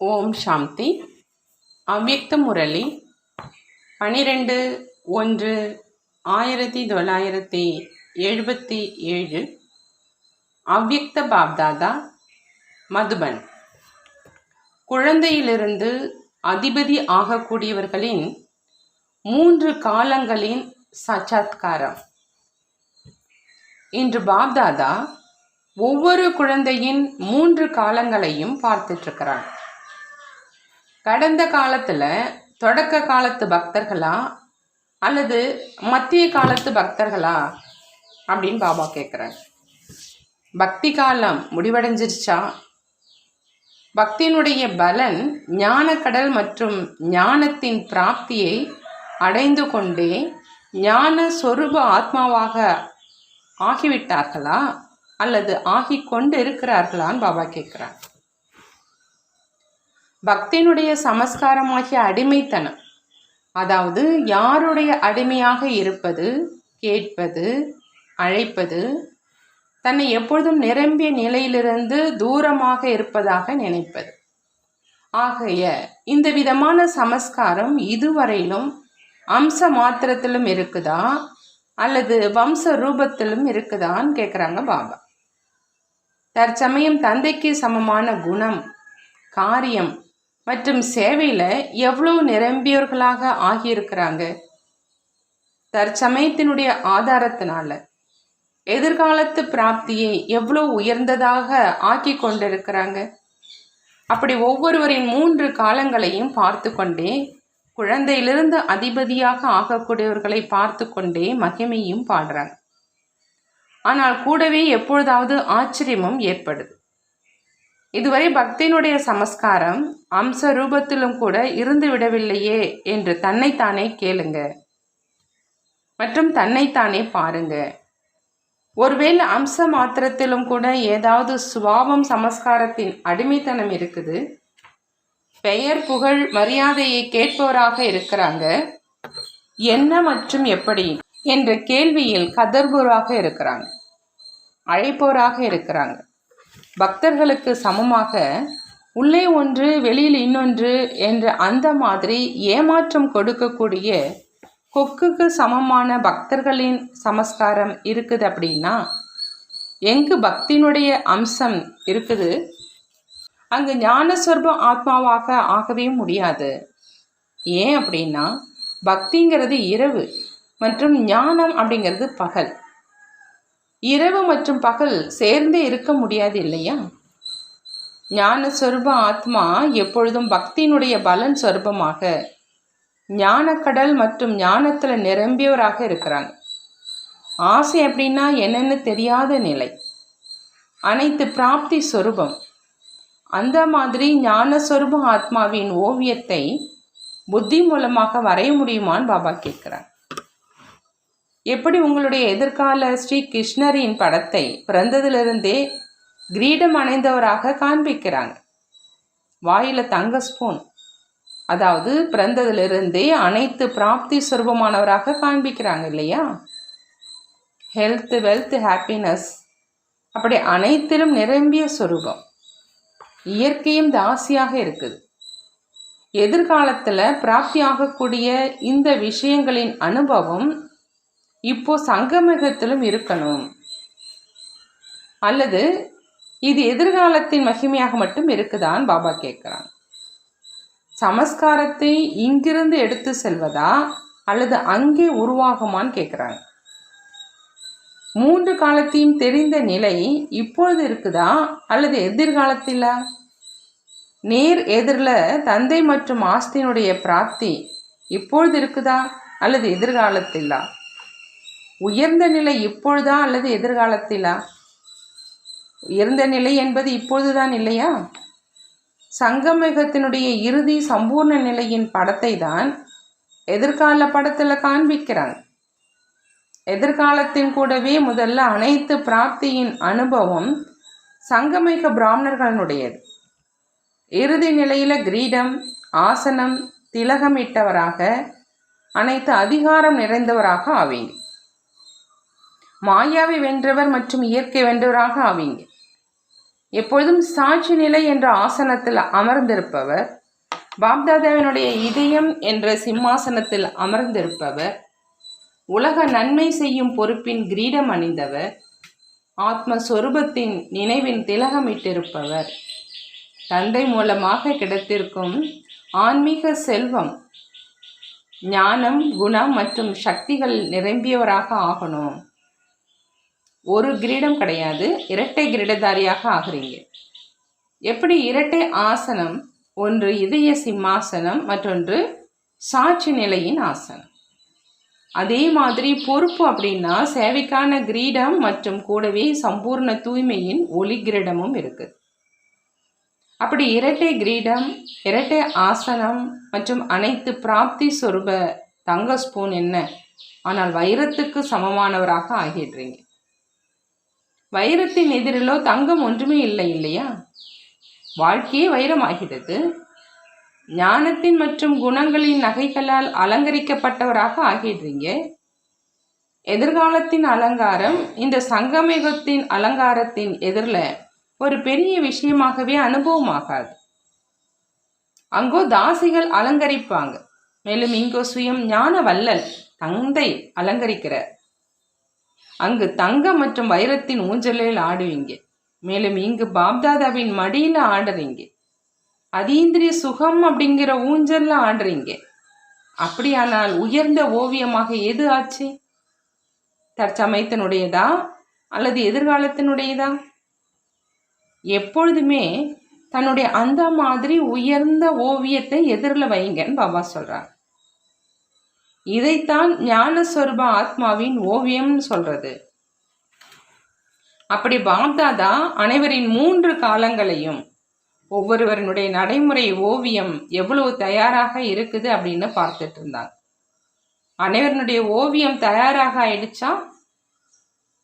ஓம் சாந்தி. அவ்யக்த முரளி. பனிரெண்டு ஒன்று ஆயிரத்தி தொள்ளாயிரத்தி எழுபத்தி ஏழு. அவ்யக்த பாப்தாதா மதுபன். குழந்தையிலிருந்து அதிபதி ஆகக்கூடியவர்களின் மூன்று காலங்களின் சாட்சாத்காரம். இன்று பாப்தாதா ஒவ்வொரு குழந்தையின் மூன்று காலங்களையும் பார்த்துட்ருக்கிறான் கடந்த காலத்தில் தொடக்க காலத்து பக்தர்களா அல்லது மத்திய காலத்து பக்தர்களா அப்படின்னு பாபா கேட்குறாங்க பக்தி காலம் முடிவடைஞ்சிருச்சா? பக்தியினுடைய பலன் ஞானக்கடல் மற்றும் ஞானத்தின் பிராப்தியை அடைந்து கொண்டே ஞான சொரூப ஆத்மாவாக ஆகிவிட்டார்களா? அல்லது ஆகி கொண்டு இருக்கிறார்களான்னு பாபா கேட்குறாங்க பக்தினுடைய சமஸ்காரமாகிய அடிமைத்தனம். அதாவது யாருடைய அடிமையாக இருப்பது கேட்பது அழைப்பது தன்னை எப்பொழுதும் நிரம்பிய நிலையிலிருந்து தூரமாக இருப்பதாக நினைப்பது. ஆகைய இந்த விதமான சமஸ்காரம் இதுவரையிலும் அம்ச மாத்திரத்திலும் இருக்குதா? அல்லது வம்ச ரூபத்திலும் இருக்குதான்னு கேட்குறாங்க பாபா. தற்சமயம் தந்தைக்கு சமமான குணம் காரியம் மற்றும் சேவையில் எவ்வளோ நிரம்பியவர்களாக ஆகியிருக்கிறாங்க? தற்சமயத்தினுடைய ஆதாரத்தினால எதிர்காலத்து பிராப்தியை எவ்வளோ உயர்ந்ததாக ஆக்கி கொண்டிருக்கிறாங்க? அப்படி ஒவ்வொருவரின் மூன்று காலங்களையும் பார்த்து கொண்டே குழந்தையிலிருந்து அதிபதியாக ஆகக்கூடியவர்களை பார்த்து கொண்டே மகிமையும் பாடுறாங்க. ஆனால் கூடவே எப்பொழுதாவது ஆச்சரியமும் ஏற்படுது. இதுவரை பக்தியினுடைய சமஸ்காரம் அம்ச ரூபத்திலும் கூட இருந்து விடவில்லையே என்று தன்னைத்தானே கேளுங்க. மற்றும் தன்னைத்தானே பாருங்க. ஒருவேளை அம்ச மாத்திரத்திலும் கூட ஏதாவது சுவாவம் சமஸ்காரத்தின் அடிமைத்தனம் இருக்குது? பெயர் புகழ் மரியாதையை கேட்பவராக இருக்கிறாங்க. என்ன மற்றும் எப்படி? என்ற கேள்வியில் கதர்போராக இருக்கிறாங்க. அழைப்போராக இருக்கிறாங்க. பக்தர்களுக்கு சமமாக உள்ளே ஒன்று வெளியில் இன்னொன்று என்ற அந்த மாதிரி ஏமாற்றம் கொடுக்கக்கூடிய கொக்குக்கு சமமான பக்தர்களின் சமஸ்காரம் இருக்குது அப்படின்னா எங்கு பக்தியினுடைய அம்சம் இருக்குது? அங்கு ஞானஸ்வரூப ஆத்மாவாக ஆகவே முடியாது. ஏன் அப்படின்னா பக்திங்கிறது இரவு மற்றும் ஞானம் அப்படிங்கிறது பகல். இரவு மற்றும் பகல் சேர்ந்தே இருக்க முடியாது இல்லையா? ஞான சொருப ஆத்மா எப்பொழுதும் பக்தியினுடைய பலன் சொரூபமாக. ஞானக்கடல் மற்றும் ஞானத்தில் நிரம்பியவராக இருக்கிறாங்க ஆசை அப்படின்னா என்னென்னு தெரியாத நிலை. அனைத்து பிராப்தி சொரூபம். அந்த மாதிரி ஞானஸ்வரூப ஆத்மாவின் ஓவியத்தை புத்தி மூலமாக வரைய முடியுமான்னு பாபா கேட்குறார். எப்படி உங்களுடைய எதிர்கால ஸ்ரீ கிருஷ்ணரின் படத்தை பிறந்ததிலிருந்தே கிரீடம் அணைந்தவராக காண்பிக்கிறாங்க. வாயில் தங்க ஸ்பூன் அதாவது பிறந்ததிலிருந்தே அனைத்து பிராப்தி சுரூபமானவராக காண்பிக்கிறாங்க இல்லையா? ஹெல்த் வெல்த் ஹாப்பினஸ் அப்படி அனைத்திலும் நிரம்பிய சொரூபம். இயற்கையும் தாசியாக இருக்குது. எதிர்காலத்தில் பிராப்தி ஆகக்கூடிய இந்த விஷயங்களின் அனுபவம் இப்போ சங்கமிகத்திலும் இருக்கணும். அல்லது இது எதிர்காலத்தின் மகிமையாக மட்டும் இருக்குதான் பாபா கேட்குறான். சமஸ்காரத்தை இங்கிருந்து எடுத்து செல்வதா அல்லது அங்கே உருவாகுமான்னு கேட்குறாங்க. மூன்று காலத்தையும் தெரிந்த நிலை இப்பொழுது இருக்குதா அல்லது எதிர்காலத்தில்? நேர் எதிரில் தந்தை மற்றும் ஆஸ்தியினுடைய பிராப்தி இப்பொழுது இருக்குதா அல்லது எதிர்காலத்திலா? உயர்ந்த நிலை இப்பொழுதா அல்லது எதிர்காலத்திலா? இருந்த நிலை என்பது இப்பொழுதுதான் இல்லையா? சங்கமேகத்தினுடைய இறுதி சம்பூர்ண நிலையின் படத்தை தான் எதிர்கால படத்தில் காண்பிக்கிறாங்க எதிர்காலத்தின் கூடவே முதல்ல அனைத்து பிராப்தியின் அனுபவம் சங்கமேக பிராமணர்களுடையது இறுதி நிலையில் கிரீடம் ஆசனம் திலகமிட்டவராக அனைத்து அதிகாரம் நிறைந்தவராக ஆவீங்க. மாயாவை வென்றவர் மற்றும் இயற்கை வென்றவராக ஆவீங்க. எப்பொழுதும் சாட்சி நிலை என்ற ஆசனத்தில் அமர்ந்திருப்பவர் பாப்தாதாவினுடைய இதயம் என்ற சிம்மாசனத்தில் அமர்ந்திருப்பவர் உலக நன்மை செய்யும் பொறுப்பின் கிரீடம் அணிந்தவர் ஆத்மஸ்வரூபத்தின் நினைவின் திலகமிட்டிருப்பவர். தந்தை மூலமாக கிடைத்திருக்கும் ஆன்மீக செல்வம் ஞானம் குணம் மற்றும் சக்திகள் நிரம்பியவராக ஆகணும். ஒரு கிரீடம் கிடையாது. இரட்டை கிரீடதாரியாக ஆகிறீங்க. எப்படி இரட்டை ஆசனம் ஒன்று இதய சிம்மாசனம் மற்றொன்று சாட்சி நிலையின் ஆசனம். அதே மாதிரி பொறுப்பு அப்படின்னா சேவைக்கான கிரீடம் மற்றும் கூடவே சம்பூர்ண தூய்மையின் ஒளி கிரீடமும் இருக்குது அப்படி இரட்டை கிரீடம் இரட்டை ஆசனம் மற்றும் அனைத்து பிராப்தி சொருப தங்க ஸ்பூன் என்ன? ஆனால் வைரத்துக்கு சமமானவராக ஆகிடுறீங்க. வைரத்தின் எதிரிலோ தங்கம் ஒன்றுமே இல்லை இல்லையா? வாழ்க்கையே வைரமாகிறது. ஞானத்தின் மற்றும் குணங்களின் நகைகளால் அலங்கரிக்கப்பட்டவராக ஆகிடுறீங்க. எதிர்காலத்தின் அலங்காரம் இந்த சங்கமேகத்தின் அலங்காரத்தின் எதிரில் ஒரு பெரிய விஷயமாகவே அனுபவமாகாது. அங்கோ தாசிகள் அலங்கரிப்பாங்க. மேலும் இங்கோ சுயம் ஞான வல்லல் தந்தை அலங்கரிக்கிறார். அங்கு தங்கம் மற்றும் வைரத்தின் ஊஞ்சலில் ஆடுவீங்க மேலும் இங்கு பாப்தாதாவின் மடியில் ஆடுறீங்க அதீந்திரிய சுகம் அப்படிங்கிற ஊஞ்சல்ல ஆடுறீங்க அப்படியானால் உயர்ந்த ஓவியமாக எது ஆச்சு? தற்சமயத்தினுடையதா? அல்லது எதிர்காலத்தினுடையதா? எப்பொழுதுமே தன்னுடைய அந்த மாதிரி உயர்ந்த ஓவியத்தை எதிரில் வைங்கன்னு பாபா சொல்கிறார் இதைத்தான் ஞானஸ்வரூப ஆத்மாவின் ஓவியம்னு சொல்றது. அப்படி பாப்தாதா அனைவரின் மூன்று காலங்களையும் ஒவ்வொருவரனுடைய நடைமுறை ஓவியம் எவ்வளவு தயாராக இருக்குது அப்படின்னு பார்த்துட்டு இருந்தாங்க. அனைவருடைய ஓவியம் தயாராக ஆயிடுச்சா?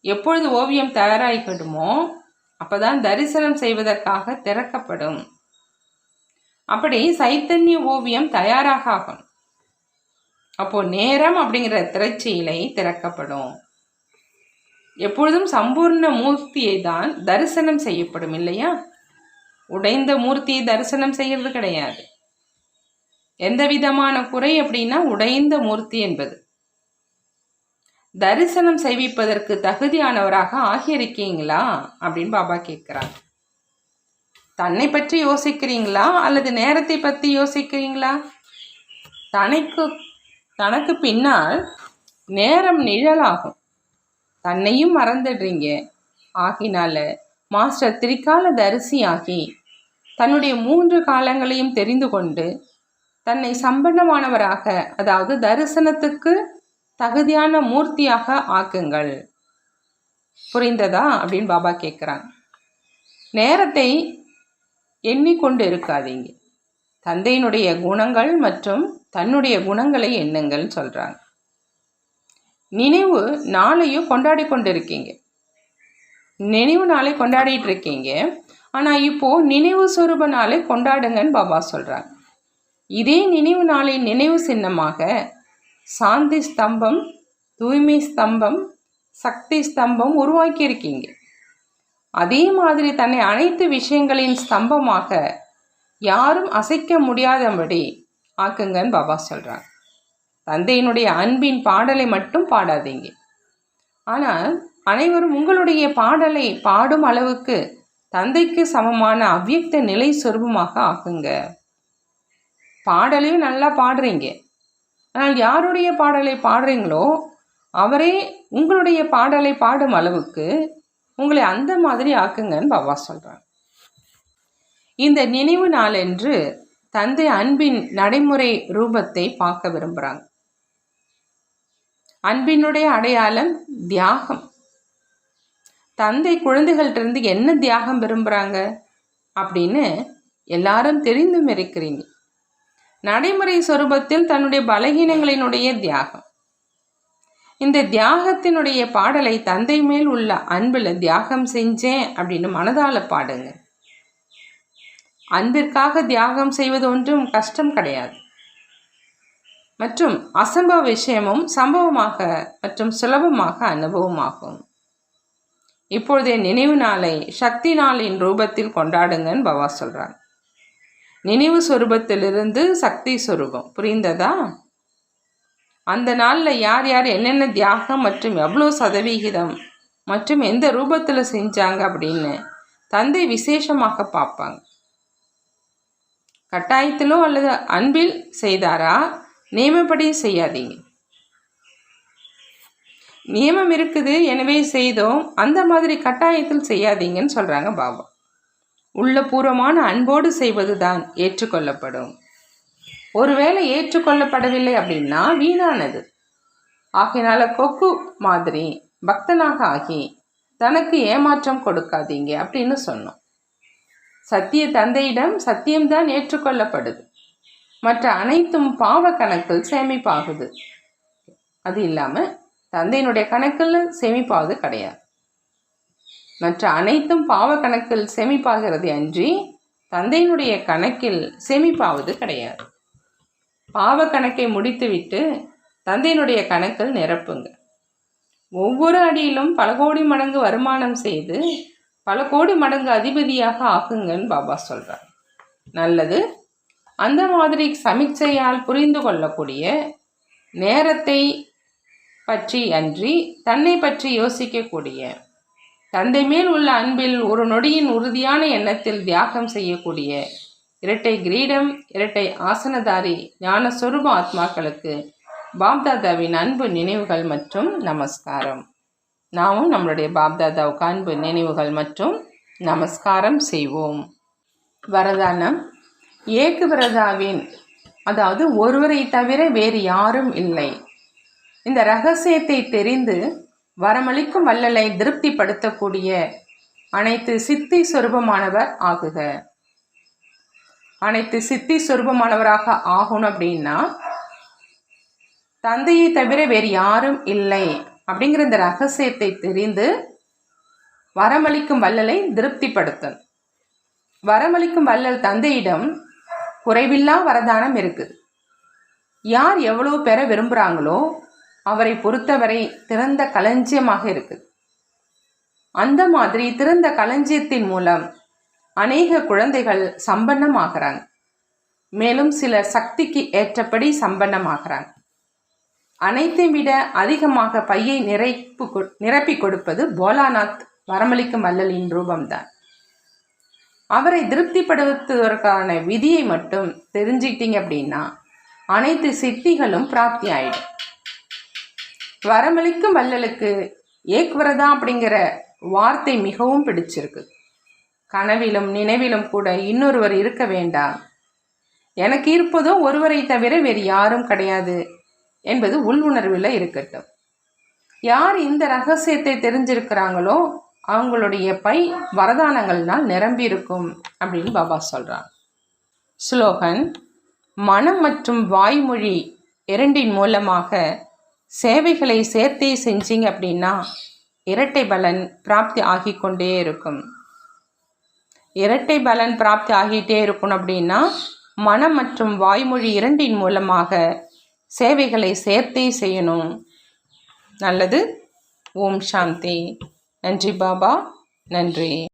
எப்பொழுது ஓவியம் தயாராகிக்கிடுமோ அப்பதான் தரிசனம் செய்வதற்காக திறக்கப்படும். அப்படி சைத்தன்ய ஓவியம் தயாராக ஆகணும். அப்போ நேரம் அப்படிங்கிற திரைச்சீலை திறக்கப்படும். எப்பொழுதும் சம்பூர்ண மூர்த்தியை தான் தரிசனம் செய்யப்படும் இல்லையா? உடைந்த மூர்த்தியை தரிசனம் செய்கிறது கிடையாது. எந்த விதமான குறை அப்படின்னா உடைந்த மூர்த்தி என்பது. தரிசனம் செய்விப்பதற்கு தகுதியானவராக ஆகியிருக்கீங்களா? அப்படின்னு பாபா கேட்குறாங்க தன்னை பற்றி யோசிக்கிறீங்களா? அல்லது நேரத்தை பற்றி யோசிக்கிறீங்களா? தனக்கு தனக்கு பின்னால் நேரம் நிழலாகும். தன்னையும் மறந்துடுறீங்க. ஆகினால மாஸ்டர் திரிகால தரிசி ஆகி தன்னுடைய மூன்று காலங்களையும் தெரிந்து கொண்டு தன்னை சம்பன்னமானவராக அதாவது தரிசனத்துக்கு தகுதியான மூர்த்தியாக ஆக்குங்கள். புரிந்ததா? அப்படின்னு பாபா கேட்குறாங்க நேரத்தை எண்ணிக்கொண்டு இருக்காதீங்க. தந்தையினுடைய குணங்கள் மற்றும் தன்னுடைய குணங்களை எண்ணுங்கள் சொல்கிறாங்க நினைவு நாளையும் கொண்டாடி கொண்டு இருக்கீங்க நினைவு நாளை கொண்டாடிட்டு இருக்கீங்க. ஆனால் இப்போது நினைவு சுரூப நாளை கொண்டாடுங்கன்னு பாபா சொல்கிறாங்க இதே நினைவு நாளை நினைவு சின்னமாக சாந்தி ஸ்தம்பம் தூய்மை ஸ்தம்பம் சக்தி ஸ்தம்பம் உருவாக்கியிருக்கீங்க அதே மாதிரி தன்னை அனைத்து விஷயங்களின் ஸ்தம்பமாக யாரும் அசைக்க முடியாதபடி ஆக்குங்கன்னு பாபா சொல்கிறாங்க தந்தையினுடைய அன்பின் பாடலை மட்டும் பாடாதீங்க. ஆனால் அனைவரும் உங்களுடைய பாடலை பாடும் அளவுக்கு தந்தைக்கு சமமான அவ்வியக்த நிலை சொருபமாக ஆக்குங்க. பாடலையும் நல்லா பாடுறீங்க. ஆனால் யாருடைய பாடலை பாடுறீங்களோ அவரே உங்களுடைய பாடலை பாடும் அளவுக்கு உங்களை அந்த மாதிரி ஆக்குங்கன்னு பாபா சொல்கிறாங்க இந்த நினைவு நாளன்று தந்தை அன்பின் நடைமுறை ரூபத்தை பார்க்க விரும்புகிறாங்க அன்பினுடைய அடையாளம் தியாகம். தந்தை குழந்தைகள்டிருந்து என்ன தியாகம் விரும்புகிறாங்க அப்படின்னு எல்லாரும் தெரிந்தும் இருக்கிறீங்க. நடைமுறை சொரூபத்தில் தன்னுடைய பலகீனங்களினுடைய தியாகம். இந்த தியாகத்தினுடைய பாடலை தந்தை மேல் உள்ள அன்பில் தியாகம் செஞ்சேன் அப்படின்னு மனதால் பாடுங்க. அன்பிற்காக தியாகம் செய்வது ஒன்றும் கஷ்டம் கிடையாது. மற்றும் அசம்பவ விஷயமும் சம்பவமாக மற்றும் சுலபமாக அனுபவமாகும். இப்பொழுதே நினைவு நாளை சக்தி நாளின் ரூபத்தில் கொண்டாடுங்கன்னு பவா சொல்கிறாங்க நினைவு சொரூபத்திலிருந்து சக்தி சொரூபம். புரிந்ததா? அந்த நாளில் யார் யார் என்னென்ன தியாகம் மற்றும் எவ்வளோ சதவிகிதம் மற்றும் எந்த ரூபத்தில் செஞ்சாங்க அப்படின்னு தந்தை விசேஷமாக பார்ப்பாங்க. கட்டாயத்திலோ அல்லது அன்பில் செய்தாரா? நியமப்படி செய்யாதீங்க. நியமம் இருக்குது எனவே செய்தோம். அந்த மாதிரி கட்டாயத்தில் செய்யாதீங்கன்னு சொல்கிறாங்க பாபா. உள்ளபூர்வமான அன்போடு செய்வது தான் ஏற்றுக்கொள்ளப்படும். ஒருவேளை ஏற்றுக்கொள்ளப்படவில்லை அப்படின்னா வீணானது. ஆகையினால கொக்கு மாதிரி பக்தனாக ஆகி தனக்கு ஏமாற்றம் கொடுக்காதீங்க அப்படின்னு சொன்னோம். சத்திய தந்தையிடம் சத்தியம்தான் ஏற்றுக்கொள்ளப்படுது. மற்ற அனைத்தும் பாவ கணக்கில் சேமிப்பாகுது. அது இல்லாமல் தந்தையினுடைய கணக்கில் சேமிப்பாவது கிடையாது. மற்ற அனைத்தும் பாவ கணக்கில் சேமிப்பாகிறது அன்றி தந்தையினுடைய கணக்கில் சேமிப்பாவது கிடையாது. பாவ கணக்கை முடித்துவிட்டு தந்தையினுடைய கணக்கில் நிரப்புங்க. ஒவ்வொரு அடியிலும் பல கோடி மடங்கு வருமானம் செய்து பல கோடி மடங்கு அதிபதியாக ஆகுங்கன்னு பாபா சொல்கிறார் நல்லது. அந்த மாதிரி சமீட்சையால் புரிந்து கொள்ளக்கூடிய நேரத்தை பற்றி அன்றி தன்னை பற்றி யோசிக்கக்கூடிய தந்தை மேல் உள்ள அன்பில் ஒரு நொடியின் உறுதியான எண்ணத்தில் தியாகம் செய்யக்கூடிய இரட்டை கிரீடம் இரட்டை ஆசனதாரி ஞான சொரூப ஆத்மாக்களுக்கு பாப்தாதாவின் அன்பு நினைவுகள் மற்றும் நமஸ்காரம். நாமும் நம்மளுடைய பாப்தாதாவுக்கு அன்பு நினைவுகள் மற்றும் நமஸ்காரம் செய்வோம். வரதானம். ஏக்குவரதாவின் அதாவது ஒருவரை தவிர வேறு யாரும் இல்லை. இந்த ரகசியத்தை தெரிந்து வரமளிக்கும் வல்லலை திருப்திப்படுத்தக்கூடிய அனைத்து சித்தி சொரூபமானவர் ஆகுக. அனைத்து சித்தி சொரூபமானவராக ஆகணும் அப்படின்னா தந்தையை தவிர வேறு யாரும் இல்லை. அப்படிங்கிற இந்த ரகசியத்தை தெரிந்து வரமளிக்கும் வள்ளலை திருப்திப்படுத்தும். வரமளிக்கும் வள்ளல் தந்தையிடம் குறைவில்லா வரதானம் இருக்குது. யார் எவ்வளோ பெற விரும்புகிறாங்களோ அவரை பொறுத்தவரை திறந்த களஞ்சியமாக இருக்குது. அந்த மாதிரி திறந்த களஞ்சியத்தின் மூலம் அநேக குழந்தைகள் சம்பன்னமாகிறாங்க. மேலும் சிலர் சக்திக்கு ஏற்றபடி சம்பன்னமாகிறாங்க. அனைத்தையும் விட அதிகமாக பையை நிறைப்பு நிரப்பி கொடுப்பது போலாநாத் வரமளிக்கும் வல்லலின் ரூபம்தான். அவரை திருப்திப்படுத்துவதற்கான விதியை மட்டும் தெரிஞ்சிட்டீங்க அப்படின்னா அனைத்து சித்திகளும் பிராப்தி ஆயிடும். வரமளிக்கும் வள்ளலுக்கு ஏக்வரதா அப்படிங்கிற வார்த்தை மிகவும் பிடிச்சிருக்கு. கனவிலும் நினைவிலும் கூட இன்னொருவர் இருக்க வேண்டாம். எனக்கு இருப்பதும் ஒருவரை தவிர வேறு யாரும் கிடையாது. என்பது உள் உணர்வில் இருக்கட்டும். யார் இந்த ரகசியத்தை தெரிஞ்சிருக்கிறாங்களோ அவங்களுடைய பை வரதானங்கள்னால் நிரம்பி இருக்கும் அப்படின்னு பாபா சொல்கிறான் ஸ்லோகன் மனம் மற்றும் வாய்மொழி இரண்டின் மூலமாக சேவைகளை சேர்த்தே செஞ்சீங்க அப்படின்னா இரட்டை பலன் பிராப்தி ஆகிக்கொண்டே இருக்கும். இரட்டை பலன் பிராப்தி ஆகிட்டே இருக்கணும் அப்படின்னா மனம் மற்றும் வாய்மொழி இரண்டின் மூலமாக சேவைகளை சேர்த்தே செய்யணும். நல்லது. ஓம் சாந்தி. நன்றி பாபா. நன்றி.